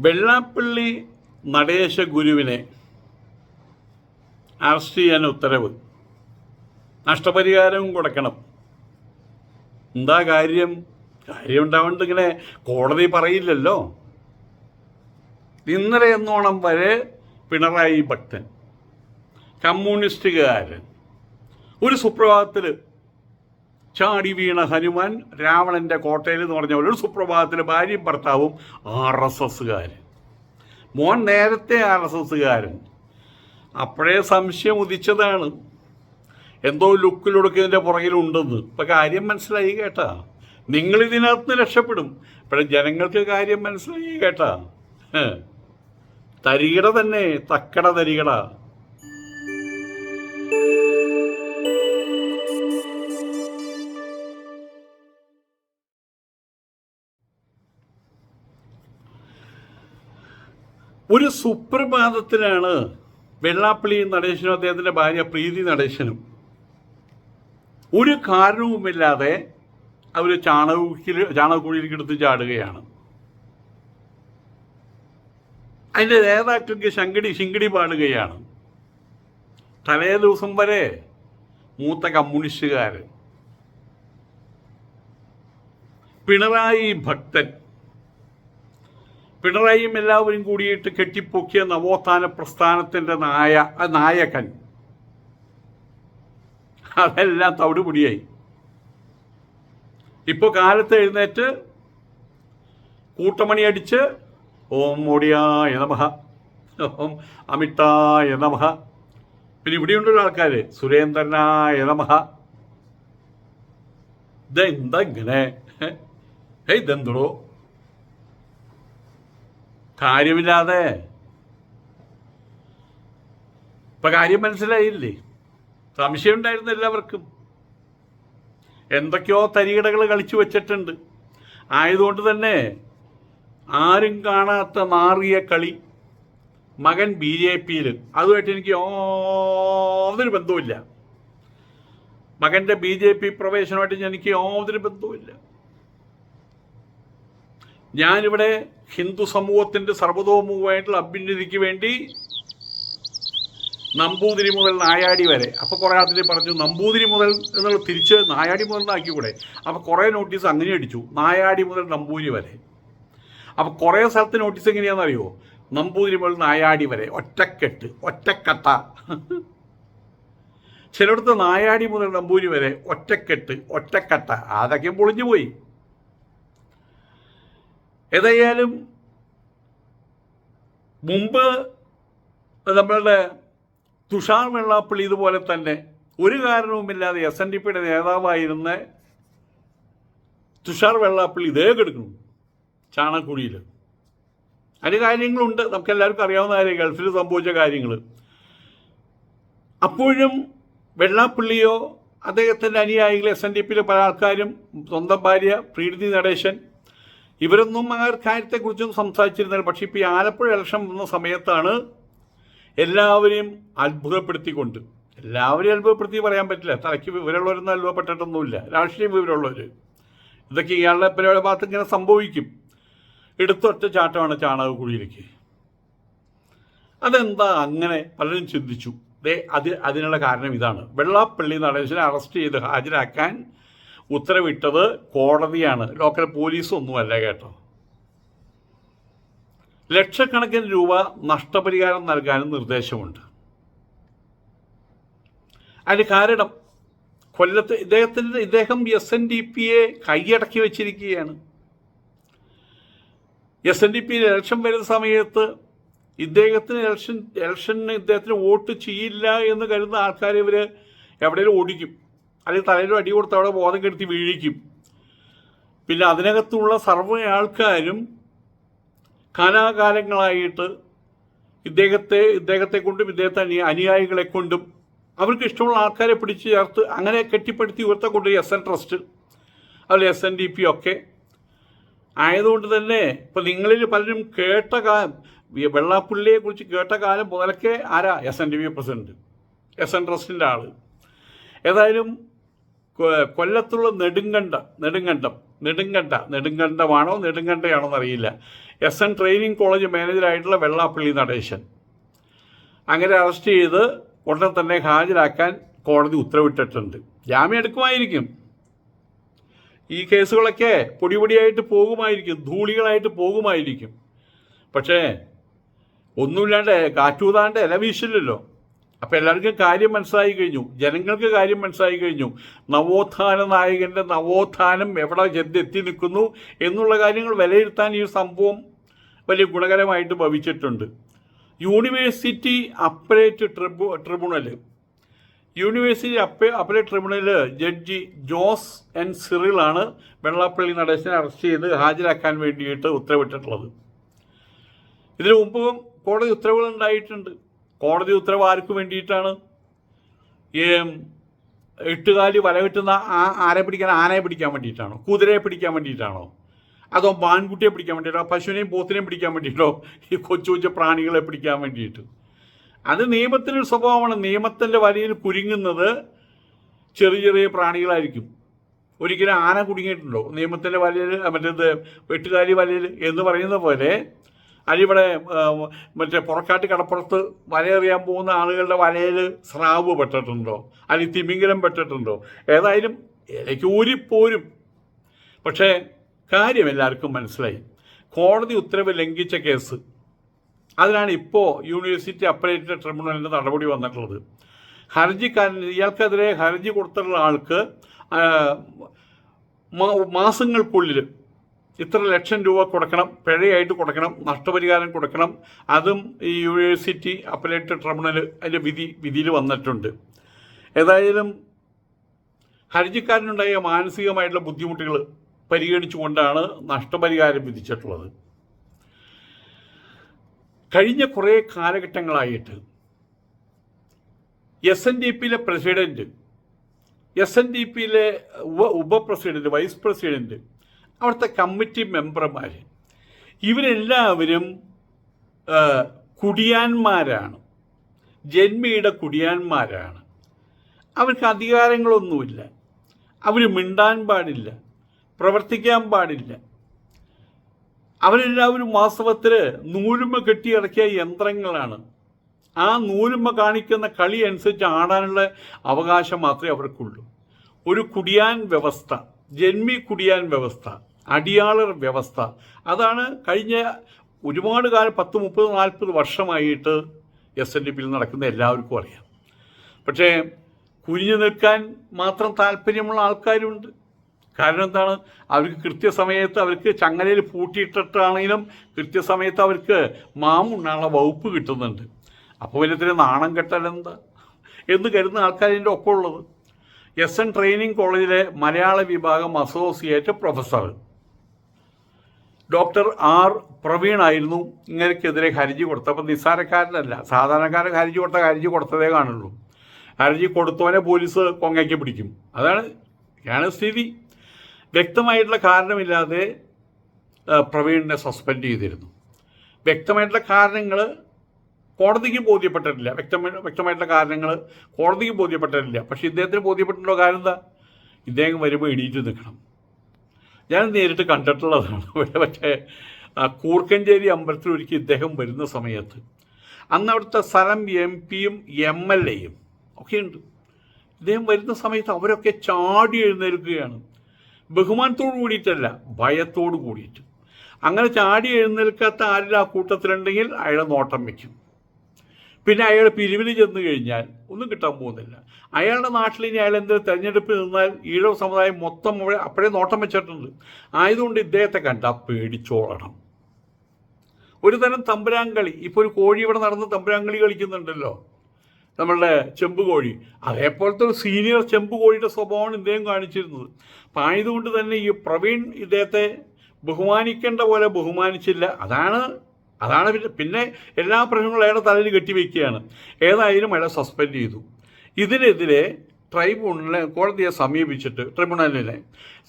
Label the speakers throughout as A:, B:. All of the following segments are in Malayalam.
A: വെള്ളാപ്പള്ളി നടേശ ഗുരുവിനെ അറസ്റ്റ് ചെയ്യാൻ ഉത്തരവ്. നഷ്ടപരിഹാരവും കൊടുക്കണം. എന്താ കാര്യം? കാര്യം ഉണ്ടാവേണ്ട ഇങ്ങനെ കോടതി പറയില്ലല്ലോ. ഇന്നലെ എന്നോണം വരെ പിണറായി ഭക്തൻ കമ്മ്യൂണിസ്റ്റുകാരൻ ഒരു സുപ്രഭാതത്തിൽ ചാടി വീണ ഹനുമാൻ രാവണന്റെ കോട്ടയിൽ എന്ന് പറഞ്ഞ പോലെ ഒരു സുപ്രഭാതത്തിൽ ഭാര്യയും ഭർത്താവും ആർ എസ് എസ്സുകാരൻ മോൻ നേരത്തെ ആർ എസ് എസ്സുകാരൻ. അപ്പോഴേ സംശയം ഉദിച്ചതാണ്. എന്തോ ലുക്കിലൊടുക്കുന്നതിന്റെ പുറകിലുണ്ടെന്ന്. ഇപ്പം കാര്യം മനസ്സിലായി കേട്ടാ. നിങ്ങൾ ഇതിനകത്ത് രക്ഷപ്പെടും. ഇപ്പോഴും ജനങ്ങൾക്ക് കാര്യം മനസ്സിലായി കേട്ടാ. തരികട തന്നെ തക്കട തരികിട. ഒരു സുപ്രഭാതത്തിനാണ് വെള്ളാപ്പള്ളി നടേശനും അദ്ദേഹത്തിന്റെ ഭാര്യ പ്രീതി നടേശനും. ഒരു കാരണവുമില്ലാതെ അവർ ചാണകത്തിൽ ചാണകക്കുഴിയിലേക്ക് എടുത്ത് ചാടുകയാണ്. അതിന്റെ നേതാക്കൾക്ക് ശങ്കടി ശിങ്കടി പാടുകയാണ്. തലേ ദിവസം വരെ മൂത്ത കമ്മ്യൂണിസ്റ്റുകാർ പിണറായി ഭക്തൻ പിണറായിയും എല്ലാവരും കൂടിയിട്ട് കെട്ടിപ്പൊക്കിയ നവോത്ഥാന പ്രസ്ഥാനത്തിന്റെ നായ നായകൻ. അതെല്ലാം തവിടുപൊടിയായി. ഇപ്പോൾ കാലത്ത് എഴുന്നേറ്റ് കൂട്ടമണി അടിച്ച് ഓം മോടിയായ നമഹ ഓം അമിതായ നമഹ പിന്നെ ഇവിടെയുണ്ടല്ലോ ആൾക്കാർ സുരേന്ദ്രനായ നമഹ ഇതെന്താ ഇങ്ങനെ? ഏയ് ഇതെന്തോ കാര്യമില്ലാതെ. ഇപ്പൊ കാര്യം മനസ്സിലായില്ലേ? സംശയം ഉണ്ടായിരുന്നു എല്ലാവർക്കും. എന്തൊക്കെയോ തരികിടകൾ കളിച്ചു വച്ചിട്ടുണ്ട്. ആയതുകൊണ്ട് തന്നെ ആരും കാണാത്ത മാറിയ കളി മകൻ ബി ജെ പിയിൽ അതുമായിട്ട് എനിക്ക് യാതൊരു ബന്ധവുമില്ല. മകന്റെ ബി ജെ പി പ്രവേശനമായിട്ട് എനിക്ക് യാതൊരു ബന്ധവുമില്ല. ഞാനിവിടെ ഹിന്ദു സമൂഹത്തിന്റെ സർവതോമുഖമായിട്ടുള്ള അഭ്യുന്നതിക്ക് വേണ്ടി നമ്പൂതിരി മുതൽ നായാടി വരെ. അപ്പോൾ കുറേ അതിൽ പറഞ്ഞു നമ്പൂതിരി മുതൽ എന്നുള്ള തിരിച്ച് നായാടി മുതൽ എന്നാക്കിക്കൂടെ അപ്പോൾ കുറേ നോട്ടീസ് അങ്ങനെ അടിച്ചു നായാടി മുതൽ നമ്പൂതിരി വരെ. അപ്പോൾ കുറേ സ്ഥലത്ത് നോട്ടീസ് എങ്ങനെയാണെന്നറിയോ? നമ്പൂതിരി മുതൽ നായാടി വരെ. ഒറ്റക്കെട്ട് ഒറ്റക്കട്ട. ചിലയിടത്ത് നായാടി മുതൽ നമ്പൂരി വരെ ഒറ്റക്കെട്ട് ഒറ്റക്കട്ട. അതൊക്കെ പൊളിഞ്ഞു പോയി. ഏതായാലും മുമ്പ് നമ്മളുടെ തുഷാർ വെള്ളാപ്പള്ളി ഇതുപോലെ തന്നെ ഒരു കാരണവുമില്ലാതെ എസ് എൻ ഡി പിയുടെ നേതാവായിരുന്ന തുഷാർ വെള്ളാപ്പള്ളി ഇതേ കെടുക്കുന്നു ചാണക്കുഴിയിൽ അതിന് കാര്യങ്ങളുണ്ട്. നമുക്ക് എല്ലാവർക്കും അറിയാവുന്ന കാര്യം ഗൾഫിൽ സംഭവിച്ച കാര്യങ്ങൾ അപ്പോഴും വെള്ളാപ്പള്ളിയോ അദ്ദേഹത്തിന്റെ അനുയായികൾ എസ് എൻ ഡി പിയിലെ പല ആൾക്കാരും സ്വന്തം ഭാര്യ പ്രീതി നടേശൻ ഇവരൊന്നും ആ കാര്യത്തെക്കുറിച്ചൊന്നും സംസാരിച്ചിരുന്നില്ല. പക്ഷേ ഇപ്പോൾ ഈ ആലപ്പുഴ ഇലക്ഷൻ വന്ന സമയത്താണ് എല്ലാവരെയും അത്ഭുതപ്പെടുത്തിക്കൊണ്ട്. എല്ലാവരെയും അത്ഭുതപ്പെടുത്തി പറയാൻ പറ്റില്ല. തലയ്ക്ക് വിവരമുള്ളവരൊന്നും അത്ഭുതപ്പെട്ടിട്ടൊന്നുമില്ല രാഷ്ട്രീയ വിവരമുള്ളവർ ഇതൊക്കെ ഇയാളുടെ പരിപാടി ഭാഗത്ത് ഇങ്ങനെ സംഭവിക്കും. എടുത്തൊറ്റ ചാട്ടമാണ് ചാണകക്കുഴിയിലേക്ക്. അതെന്താ അങ്ങനെ പലരും ചിന്തിച്ചു. ദേ അത് അതിനുള്ള കാരണം ഇതാണ്. വെള്ളാപ്പള്ളി നടേശനെ അറസ്റ്റ് ചെയ്ത് ഹാജരാക്കാൻ ഉത്തരവിട്ടത് കോടതിയാണ്. ലോക്കൽ പോലീസൊന്നുമല്ല കേട്ടോ. ലക്ഷക്കണക്കിന് രൂപ നഷ്ടപരിഹാരം നൽകാനും നിർദ്ദേശമുണ്ട്. അതിന് കാരണം കൊല്ലത്ത് ഇദ്ദേഹത്തിന്റെ ഇദ്ദേഹം എസ് എൻ ഡി പിയെ കൈയടക്കി വെച്ചിരിക്കുകയാണ്. S N D P election വരുന്ന സമയത്ത് ഇദ്ദേഹത്തിന് ഇലക്ഷൻ ഇലക്ഷന് ഇദ്ദേഹത്തിന് വോട്ട് ചെയ്യില്ല എന്ന് കരുതുന്ന ആൾക്കാരെ ഇവർ എവിടെയും ഓടിക്കും. അല്ലെങ്കിൽ തലയിലും അടി കൊടുത്ത് അവിടെ ബോധം കെടുത്തി വീഴിക്കും. പിന്നെ അതിനകത്തുള്ള സർവ ആൾക്കാരും കാലാകാലങ്ങളായിട്ട് ഇദ്ദേഹത്തെ ഇദ്ദേഹത്തെ കൊണ്ടും ഇദ്ദേഹത്തെ അനു അനുയായികളെ കൊണ്ടും അവർക്ക് ഇഷ്ടമുള്ള ആൾക്കാരെ പിടിച്ചു ചേർത്ത് അങ്ങനെ കെട്ടിപ്പടുത്തി ഉയർത്തക്കൊണ്ട് എസ് എൻ ട്രസ്റ്റ് അതുപോലെ എസ് എൻ ഡി പി ഒക്കെ ആയതുകൊണ്ട് തന്നെ ഇപ്പം നിങ്ങളിൽ പലരും കേട്ട കാലം വെള്ളാപ്പുള്ളിയെ കുറിച്ച് കേട്ട കാലം മുതലൊക്കെ ആരാ? S N D P president S N ട്രസ്റ്റിന്റെ ആൾ ഏതായാലും കൊല്ലത്തുള്ള നെടുങ്കണ്ട നെടുങ്കണ്ടം നെടുങ്കണ്ട നെടുങ്കണ്ടമാണോ നെടുങ്കണ്ടയാണോ എന്നറിയില്ല. എസ് എൻ ട്രെയിനിങ് കോളേജ് മാനേജറായിട്ടുള്ള വെള്ളാപ്പള്ളി നടേശൻ. അങ്ങനെ അറസ്റ്റ് ചെയ്ത് ഉടനെ തന്നെ ഹാജരാക്കാൻ കോടതി ഉത്തരവിട്ടിട്ടുണ്ട്. ജാമ്യം എടുക്കുമായിരിക്കും. ഈ കേസുകളൊക്കെ പൊടിപൊടിയായിട്ട് പോകുമായിരിക്കും ധൂളികളായിട്ട് പോകുമായിരിക്കും. പക്ഷേ ഒന്നുമില്ലാണ്ട് കാറ്റൂതാണ്ട് ഇല വീശില്ലല്ലോ. അപ്പം എല്ലാവർക്കും കാര്യം മനസ്സിലായി കഴിഞ്ഞു. ജനങ്ങൾക്ക് കാര്യം മനസ്സിലായി കഴിഞ്ഞു. നവോത്ഥാന നായകന്റെ നവോത്ഥാനം എവിടെ ചെന്നെത്തി നിൽക്കുന്നു എന്നുള്ള കാര്യങ്ങൾ വിലയിരുത്താൻ ഈ സംഭവം വലിയ ഗുണകരമായിട്ട് ഭവിച്ചിട്ടുണ്ട്. University appellate tribu tribunal university appe appellate tribunal judge Jose N സിറിലാണ് Vellappally നടേശനെ അറസ്റ്റ് ചെയ്ത് ഹാജരാക്കാൻ വേണ്ടിയിട്ട് ഉത്തരവിട്ടിട്ടുള്ളത്. ഇതിനു മുമ്പും കോടതി ഉത്തരവുകൾ ഉണ്ടായിട്ടുണ്ട്. കോടതി ഉത്തരവ് ആർക്ക് വേണ്ടിയിട്ടാണ്. ഈ എട്ടുകാലി വല കിട്ടുന്ന ആ ആരെ പിടിക്കാൻ ആനയെ പിടിക്കാൻ വേണ്ടിയിട്ടാണോ? കുതിരയെ പിടിക്കാൻ വേണ്ടിയിട്ടാണോ? അതോ മാൻകുട്ടിയെ പിടിക്കാൻ വേണ്ടിയിട്ടോ പശുവിനെയും പോത്തിനെയും പിടിക്കാൻ വേണ്ടിയിട്ടോ ഈ കൊച്ചു കൊച്ചു പ്രാണികളെ പിടിക്കാൻ വേണ്ടിയിട്ട്? അത് നിയമത്തിനൊരു സ്വഭാവമാണ്. നിയമത്തിന്റെ വലയിൽ കുരുങ്ങുന്നത് ചെറിയ ചെറിയ പ്രാണികളായിരിക്കും. ഒരിക്കലും ആന കുടുങ്ങിയിട്ടുണ്ടോ? നിയമത്തിന്റെ വലയിൽ മറ്റേത് വെട്ടുകാലി വലയിൽ എന്ന് പറയുന്ന പോലെ അതിവിടെ മറ്റേ പുറക്കാട്ട് കടപ്പുറത്ത് വലയെറിയാൻ പോകുന്ന ആളുകളുടെ വലയിൽ സ്രാവ് പെട്ടിട്ടുണ്ടോ? അതിൽ തിമിംഗലം പെട്ടിട്ടുണ്ടോ? ഏതായാലും ഇലയ്ക്ക് ഊരിപ്പോരും. പക്ഷേ കാര്യം എല്ലാവർക്കും മനസ്സിലായി. കോടതി ഉത്തരവ് ലംഘിച്ച കേസ്. അതിനാണ് ഇപ്പോൾ യൂണിവേഴ്സിറ്റി അപ്പലേറ്റ് ട്രിബ്യൂണലിന്റെ നടപടി വന്നിട്ടുള്ളത്. ഹർജിക്കാരൻ ഇയാൾക്കെതിരെ ഹർജി കൊടുത്തിട്ടുള്ള ആൾക്ക് മാസങ്ങൾക്കുള്ളിൽ ഇത്ര ലക്ഷം രൂപ കൊടുക്കണം പിഴയായിട്ട് കൊടുക്കണം നഷ്ടപരിഹാരം കൊടുക്കണം. അതും ഈ യൂണിവേഴ്സിറ്റി അപ്പലേറ്റ് ട്രിബ്യൂണൽ അതിന്റെ വിധി വിധിയിൽ വന്നിട്ടുണ്ട്. ഏതായാലും ഹർജിക്കാരനുണ്ടായ മാനസികമായിട്ടുള്ള ബുദ്ധിമുട്ടുകൾ പരിഗണിച്ചുകൊണ്ടാണ് നഷ്ടപരിഹാരം വിധിച്ചിട്ടുള്ളത്. കഴിഞ്ഞ കുറേ കാലഘട്ടങ്ങളായിട്ട് എസ് എൻ ഡി പിയിലെ പ്രസിഡന്റ് എസ് എൻ ഡി പിയിലെ ഉപ ഉപപ്രസിഡന്റ് വൈസ് പ്രസിഡന്റ് അവിടുത്തെ കമ്മിറ്റി മെമ്പർമാർ ഇവരെല്ലാവരും കുടിയാന്മാരാണ്. ജന്മിയുടെ കുടിയാന്മാരാണ്. അവർക്ക് അധികാരങ്ങളൊന്നുമില്ല. അവർ മിണ്ടാൻ പാടില്ല. പ്രവർത്തിക്കാൻ പാടില്ല. അവരെല്ലാവരും വാസ്തവത്തിൽ നൂലുമ കെട്ടിയിറക്കിയ യന്ത്രങ്ങളാണ്. ആ നൂലുമ കാണിക്കുന്ന കളി അനുസരിച്ച് ആടാനുള്ള അവകാശം മാത്രമേ അവർക്കുള്ളൂ. ഒരു കുടിയാൻ വ്യവസ്ഥ ജന്മി കുടിയാൻ വ്യവസ്ഥ. അടിയാളർ വ്യവസ്ഥ. അതാണ് കഴിഞ്ഞ ഒരുപാട് കാലം പത്ത് മുപ്പത് നാൽപ്പത് വർഷമായിട്ട് എസ് എൻ ഡി പിയിൽ നടക്കുന്ന എല്ലാവർക്കും അറിയാം. പക്ഷേ കുനിഞ്ഞു നിൽക്കാൻ മാത്രം താല്പര്യമുള്ള ആൾക്കാരുണ്ട്. കാരണം എന്താണ്? അവർക്ക് കൃത്യസമയത്ത് അവർക്ക് ചങ്ങലയിൽ പൂട്ടിയിട്ടിട്ടാണെങ്കിലും കൃത്യസമയത്ത് അവർക്ക് മാമുണ്ണാനുള്ള വകുപ്പ് കിട്ടുന്നുണ്ട്. അപ്പോൾ വലിയ നാണം കെട്ടലെന്താ എന്ന് കരുതുന്ന ആൾക്കാരിന്റെ ഒക്കെ ഉള്ളത്. എസ് എൻ ട്രെയിനിങ് കോളേജിലെ മലയാള വിഭാഗം അസോസിയേറ്റ് പ്രൊഫസർ ഡോക്ടർ ആർ പ്രവീണായിരുന്നു ഇങ്ങനെക്കെതിരെ ഹർജി കൊടുത്തത്. അപ്പം നിസ്സാരക്കാരനല്ല. സാധാരണക്കാരൻ ഹർജി കൊടുത്ത ഹർജി കൊടുത്തതേ കാണുള്ളൂ. ഹർജി കൊടുത്തവനെ പോലീസ് കൊങ്ങയ്ക്ക് പിടിക്കും. അതാണ് ഇതാണ് സ്ഥിതി. വ്യക്തമായിട്ടുള്ള കാരണമില്ലാതെ പ്രവീണിനെ സസ്പെൻഡ് ചെയ്തിരുന്നു. വ്യക്തമായിട്ടുള്ള കാരണങ്ങൾ കോടതിക്ക് ബോധ്യപ്പെട്ടിട്ടില്ല. വ്യക്തമായി വ്യക്തമായിട്ടുള്ള കാരണങ്ങൾ കോടതിക്ക് ബോധ്യപ്പെട്ടിട്ടില്ല. പക്ഷേ ഇദ്ദേഹത്തിന് ബോധ്യപ്പെട്ടിട്ടുള്ള കാര്യം എന്താ? ഇദ്ദേഹം വരുമ്പോൾ എണീറ്റ് നിൽക്കണം. ഞാൻ നേരിട്ട് കണ്ടിട്ടുള്ളതാണ്. പക്ഷേ കൂർക്കഞ്ചേരി അമ്പലത്തിൽ ഒരിക്കൽ ഇദ്ദേഹം വരുന്ന സമയത്ത് അന്ന് അവിടുത്തെ സ്ഥലം എം പിയും എം എൽ എയും ഒക്കെയുണ്ട് ഇദ്ദേഹം വരുന്ന സമയത്ത് അവരൊക്കെ ചാടി എഴുന്നേൽക്കുകയാണ്. ബഹുമാനത്തോട് കൂടിയിട്ടല്ല ഭയത്തോട് കൂടിയിട്ട്. അങ്ങനെ ചാടി എഴുന്നേൽക്കാത്ത ആരെങ്കിലും ആ കൂട്ടത്തിലുണ്ടെങ്കിൽ അയാളെ നോട്ടം വയ്ക്കും. പിന്നെ അയാൾ പിരിവിന് ചെന്ന് കഴിഞ്ഞാൽ ഒന്നും കിട്ടാൻ പോകുന്നില്ല. അയാളുടെ നാട്ടിൽ ഇനി അയാൾ എന്തെങ്കിലും തെരഞ്ഞെടുപ്പിൽ നിന്നാൽ ഈഴവ സമുദായം മൊത്തം അവിടെ അപ്പോഴേ നോട്ടം വെച്ചിട്ടുണ്ട്. ആയതുകൊണ്ട് ഇദ്ദേഹത്തെ കണ്ടാൽ പേടിച്ചോളണം. ഒരു തരം തമ്പുരാങ്കളി ഇപ്പോൾ ഒരു കോഴി ഇവിടെ നടന്ന് തമ്പുരാങ്കളി കളിക്കുന്നുണ്ടല്ലോ. നമ്മളുടെ ചെമ്പ് കോഴി. അതേപോലത്തെ ഒരു സീനിയർ ചെമ്പ് കോഴിയുടെ സ്വഭാവമാണ് ഇദ്ദേഹം കാണിച്ചിരുന്നത്. അപ്പം ആയതുകൊണ്ട് തന്നെ ഈ പ്രവീൺ ഇദ്ദേഹത്തെ ബഹുമാനിക്കേണ്ട പോലെ ബഹുമാനിച്ചില്ല. അതാണ് അതാണ് പിന്നെ പിന്നെ എല്ലാ പ്രശ്നങ്ങളും അയാളുടെ തലയിൽ കെട്ടിവെക്കുകയാണ്. ഏതായാലും അയാളെ സസ്പെൻഡ് ചെയ്തു. ഇതിനെതിരെ ട്രൈബ്യൂണലിനെ കോടതിയെ സമീപിച്ചിട്ട് ട്രിബ്യൂണലിനെ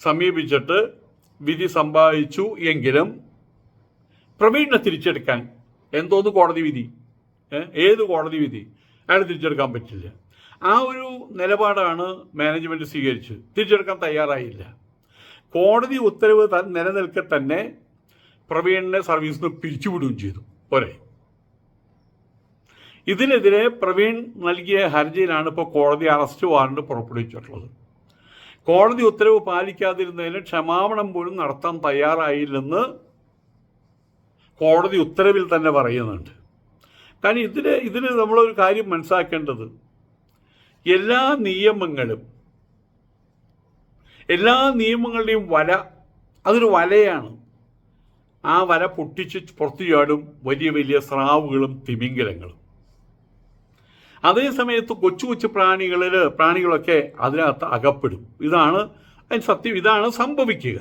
A: സമീപിച്ചിട്ട് വിധി സമ്പാദിച്ചു എങ്കിലും പ്രവീണിനെ തിരിച്ചെടുക്കാൻ എന്തോന്ന് കോടതി വിധി? ഏത് കോടതി വിധി? അയാൾ തിരിച്ചെടുക്കാൻ പറ്റില്ല. ആ ഒരു നിലപാടാണ് മാനേജ്മെന്റ് സ്വീകരിച്ചത്. തിരിച്ചെടുക്കാൻ തയ്യാറായില്ല. കോടതി ഉത്തരവ് നിലനിൽക്കെ തന്നെ പ്രവീണിനെ സർവീസിൽ നിന്ന് പിരിച്ചുവിടുകയും ചെയ്തു. പോരെ. ഇതിനെതിരെ പ്രവീൺ നൽകിയ ഹർജിയിലാണ് ഇപ്പോൾ കോടതി അറസ്റ്റ് വാറണ്ട് പുറപ്പെടുവിച്ചിട്ടുള്ളത്. കോടതി ഉത്തരവ് പാലിക്കാതിരുന്നതിന് ക്ഷമാപണം പോലും നടത്താൻ തയ്യാറായില്ലെന്ന് കോടതി ഉത്തരവിൽ തന്നെ പറയുന്നുണ്ട്. കാരണം ഇതിന് ഇതിന് നമ്മളൊരു കാര്യം മനസ്സിലാക്കേണ്ടത്. എല്ലാ നിയമങ്ങളും എല്ലാ നിയമങ്ങളുടെയും വല അതൊരു വലയാണ്. ആ വര പൊട്ടിച്ച് പുറത്തു ചാടും വലിയ വലിയ സ്രാവുകളും തിമിംഗലങ്ങളും. അതേ സമയത്ത് കൊച്ചു കൊച്ചു പ്രാണികളിൽ പ്രാണികളൊക്കെ അതിനകത്ത് അകപ്പെടും. ഇതാണ് അതിന് സത്യം ഇതാണ് സംഭവിക്കുക.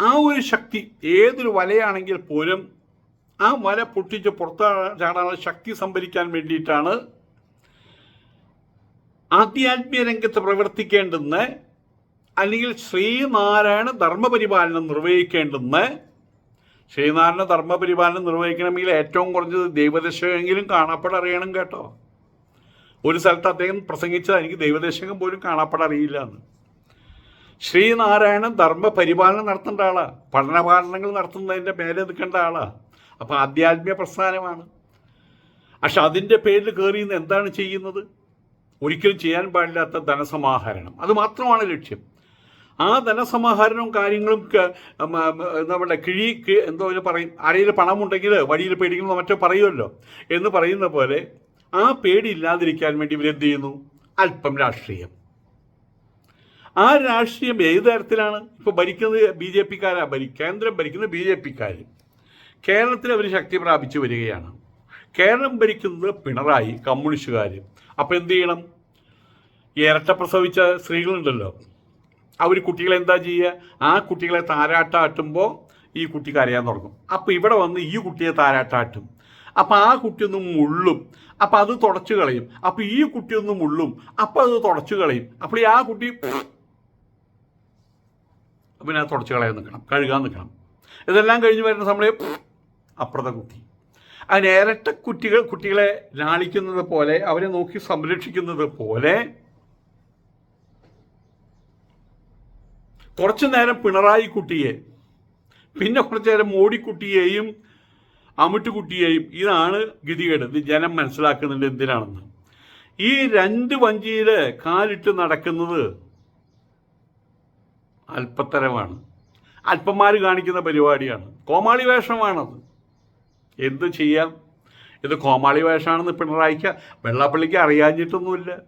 A: ആ ഒരു ശക്തി ഏതൊരു വലയാണെങ്കിൽ പോലും ആ വല പൊട്ടിച്ച് പുറത്ത് ചാടാനുള്ള ശക്തി സംഭരിക്കാൻ വേണ്ടിയിട്ടാണ് ആധ്യാത്മിക രംഗത്ത് പ്രവർത്തിക്കേണ്ടുന്ന അല്ലെങ്കിൽ ശ്രീനാരായണ ധർമ്മപരിപാലനം നിർവഹിക്കേണ്ടുന്ന. ശ്രീനാരായണ ധർമ്മപരിപാലനം നിർവഹിക്കണമെങ്കിൽ ഏറ്റവും കുറഞ്ഞത് ദൈവദശകമെങ്കിലും കാണാപ്പെടറിയണം കേട്ടോ. ഒരു സ്ഥലത്ത് അദ്ദേഹം പ്രസംഗിച്ചത് എനിക്ക് ദൈവദശകം പോലും കാണാപ്പെടറിയില്ല എന്ന് ശ്രീനാരായണൻ ധർമ്മപരിപാലനം നടത്തേണ്ട ആളാ. പഠനപാഠനങ്ങൾ നടത്തുന്നതിന്റെ മേലെ നിൽക്കേണ്ട ആളാ. അപ്പം ആധ്യാത്മിക പ്രസ്ഥാനമാണ്. പക്ഷെ അതിന്റെ പേരിൽ കയറി നിന്ന് എന്താണ് ചെയ്യുന്നത്? ഒരിക്കലും ചെയ്യാൻ പാടില്ലാത്ത ധനസമാഹരണം. അത് മാത്രമാണ് ലക്ഷ്യം. ആ ധനസമാഹരണവും കാര്യങ്ങളും നമ്മുടെ കിഴി എന്തോ പറയും. ആരെങ്കിലും പണമുണ്ടെങ്കിൽ വഴിയിൽ പേടിക്കുന്നു മറ്റോ പറയുമല്ലോ. എന്ന് പറയുന്ന പോലെ ആ പേടി ഇല്ലാതിരിക്കാൻ വേണ്ടി ഇവരെന്ത് ചെയ്യുന്നു? അല്പം രാഷ്ട്രീയം. ആ രാഷ്ട്രീയം ഏത് തരത്തിലാണ്? ഇപ്പോൾ ഭരിക്കുന്നത് ബി ജെ പിക്കാരാ. ഭരി കേന്ദ്രം ഭരിക്കുന്നത് ബി ജെ പിക്കാർ കേരളത്തിൽ അവർ ശക്തി പ്രാപിച്ചു വരികയാണ്. കേരളം ഭരിക്കുന്നത് പിണറായി കമ്മ്യൂണിസ്റ്റുകാർ അപ്പോൾ എന്ത് ചെയ്യണം? ഇരട്ട പ്രസവിച്ച സ്ത്രീകളുണ്ടല്ലോ. അവർ കുട്ടികളെ എന്താ ചെയ്യുക? ആ കുട്ടികളെ താരാട്ടാട്ടുമ്പോൾ ഈ കുട്ടി കരയാൻ തുടങ്ങും. അപ്പോൾ ഇവിടെ വന്ന് ഈ കുട്ടിയെ താരാട്ടാട്ടും അപ്പോൾ ആ കുട്ടിയൊന്ന് മുള്ളും. അപ്പോൾ അത് തുടച്ചു കളയും. അപ്പോൾ ഈ കുട്ടിയൊന്ന് മുള്ളും. അപ്പോൾ അത് തുടച്ചു കളയും. അപ്പോൾ ഈ ആ കുട്ടി പിന്നെ തുടച്ചു കളയാൻ നിൽക്കണം. കഴുകാൻ നിൽക്കണം. ഇതെല്ലാം കഴിഞ്ഞ് വരുന്ന സമയം അപ്പുറത്തെ കുട്ടി. അതിന് ഇരട്ട കുട്ടികൾ കുട്ടികളെ ലാളിക്കുന്നത് പോലെ അവരെ നോക്കി സംരക്ഷിക്കുന്നത് പോലെ കുറച്ചു നേരം പിണറായി കുട്ടിയെ പിന്നെ കുറച്ചു നേരം മോടിക്കുട്ടിയെയും അമിട്ടുകുട്ടിയെയും ഇതാണ് ഗതികേട്. ഇത് ജനം മനസ്സിലാക്കുന്നുണ്ട് എന്തിനാണെന്ന്. ഈ രണ്ട് വഞ്ചിയിൽ കാലിട്ട് നടക്കുന്നത് അല്പത്തരമാണ്. അല്പന്മാർ കാണിക്കുന്ന പരിപാടിയാണ്. കോമാളി വേഷമാണത്. എന്ത് ചെയ്യാം? ഇത് കോമാളി വേഷമാണെന്ന് പിണറായിക്ക് വെള്ളാപ്പള്ളിക്ക് അറിയാഞ്ഞിട്ടൊന്നുമില്ല.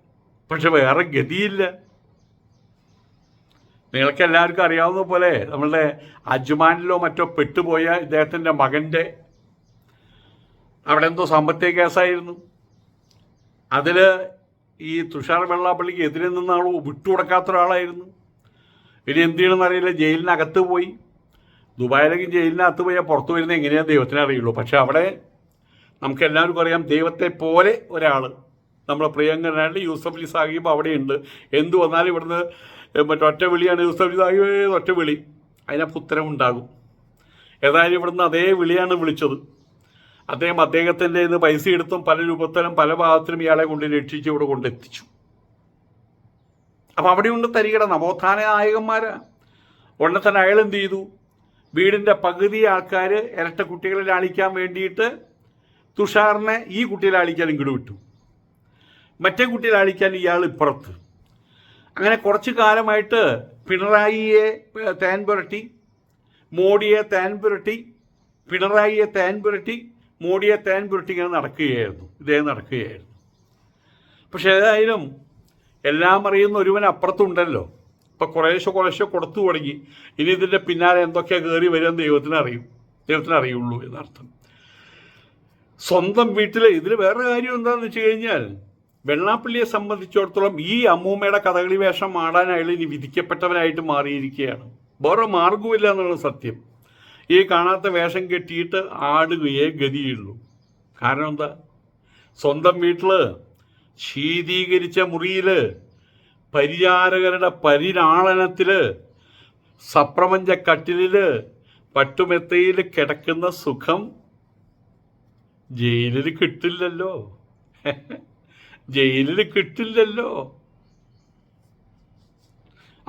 A: പക്ഷെ വേറെ ഗതിയില്ല. നിങ്ങൾക്ക് എല്ലാവർക്കും അറിയാവുന്ന പോലെ നമ്മളുടെ അജ്മാനിലോ മറ്റോ പെട്ടുപോയ ഇദ്ദേഹത്തിന്റെ മകന്റെ അവിടെ എന്തോ സാമ്പത്തിക കേസായിരുന്നു. അതിൽ ഈ തുഷാർ വെള്ളാപ്പള്ളിക്ക് എതിരെ നിന്ന ആൾ വിട്ടുകൊടുക്കാത്ത ഒരാളായിരുന്നു. ഇനി എന്ത് ചെയ്യണമെന്ന് അറിയില്ല. ജയിലിനകത്ത് പോയി. ദുബായിലേക്ക് ജയിലിനകത്ത് പോയാൽ പുറത്തു വരുന്ന എങ്ങനെയാണ് ദൈവത്തിനെ അറിയുള്ളൂ. പക്ഷെ അവിടെ നമുക്ക് എല്ലാവർക്കും അറിയാം ദൈവത്തെ പോലെ ഒരാൾ നമ്മുടെ പ്രിയങ്കരനായിട്ട് യൂസഫ് അലി സാഹിബ് അവിടെയുണ്ട്. എന്തു വന്നാലും ഇവിടുന്ന് മറ്റേ ഒറ്റ വിളിയാണ് യൂസഫ് അലി സാഹിബ് ഒറ്റ വിളി. അതിനപ്പോൾ ഉത്തരം ഉണ്ടാകും. ഏതായാലും ഇവിടുന്ന് അതേ വിളിയാണ് വിളിച്ചത്. അദ്ദേഹം അദ്ദേഹത്തിന്റെ ഇന്ന് പൈസ എടുത്തും പല രൂപത്തിലും പല ഭാഗത്തിലും ഇയാളെ കൊണ്ട് രക്ഷിച്ച് ഇവിടെ കൊണ്ടെത്തിച്ചു അപ്പം അവിടെയുണ്ട് തരികട. നവോത്ഥാന നായകന്മാരാ. ഉടനെ തന്നെ അയാൾ എന്ത് ചെയ്തു? വീടിന്റെ പകുതി ആൾക്കാർ ഇരട്ട കുട്ടികളെ ലാളിക്കാൻ വേണ്ടിയിട്ട് തുഷാറിനെ ഈ കുട്ടിയെ ലാളിക്കാൻ ഇങ്ങോട്ട് വിട്ടു. മറ്റേ കുട്ടിയെ ലാളിക്കാൻ ഇയാൾ ഇപ്പുറത്ത്. അങ്ങനെ കുറച്ച് കാലമായിട്ട് പിണറായിയെ തേൻ പുരട്ടി മോഡിയെ തേൻ പുരട്ടി പിണറായിയെ തേൻ പുരട്ടി മോഡിയെ തേൻ പുരട്ടി ഇങ്ങനെ നടക്കുകയായിരുന്നു. ഇതേ നടക്കുകയായിരുന്നു. പക്ഷെ ഏതായാലും എല്ലാം അറിയുന്ന ഒരുവൻ അപ്പുറത്തുണ്ടല്ലോ. ഇപ്പം കുറേശ്ശെ കുറേശ്ശെ കൊടുത്തു തുടങ്ങി. ഇനി ഇതിന്റെ പിന്നാലെ എന്തൊക്കെയാണ് കയറി വരുമെന്ന് ദൈവത്തിന് അറിയും. ദൈവത്തിന് അറിയുള്ളൂ എന്നർത്ഥം. സ്വന്തം വീട്ടിലെ ഇതിൽ വേറെ കാര്യം എന്താണെന്ന് വെച്ച് കഴിഞ്ഞാൽ വെള്ളാപ്പള്ളിയെ സംബന്ധിച്ചിടത്തോളം ഈ അമ്മൂമ്മയുടെ കഥകളി വേഷം ആടാൻ അയാൾ ഇനി വിധിക്കപ്പെട്ടവനായിട്ട് മാറിയിരിക്കുകയാണ്. വേറെ മാർഗവുമില്ല എന്നുള്ള സത്യം. ഈ കാണാത്ത വേഷം കെട്ടിയിട്ട് ആടുകയേ ഗതിയുള്ളൂ. കാരണം എന്താ? സ്വന്തം വീട്ടിൽ ശീതീകരിച്ച മുറിയിൽ പരിചാരകരുടെ പരിലാളനത്തിൽ സപ്രപഞ്ച കട്ടിലിൽ പട്ടുമെത്തയിൽ കിടക്കുന്ന സുഖം ജയിലിൽ കിട്ടില്ലല്ലോ. ജയിലിൽ കിട്ടില്ലല്ലോ.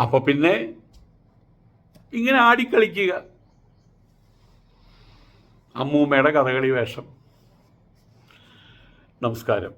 A: അപ്പോൾ പിന്നെ ഇങ്ങനെ ആടിക്കളിക്കുക. അമ്മൂമ്മയുടെ കഥകളി വേഷം. നമസ്കാരം.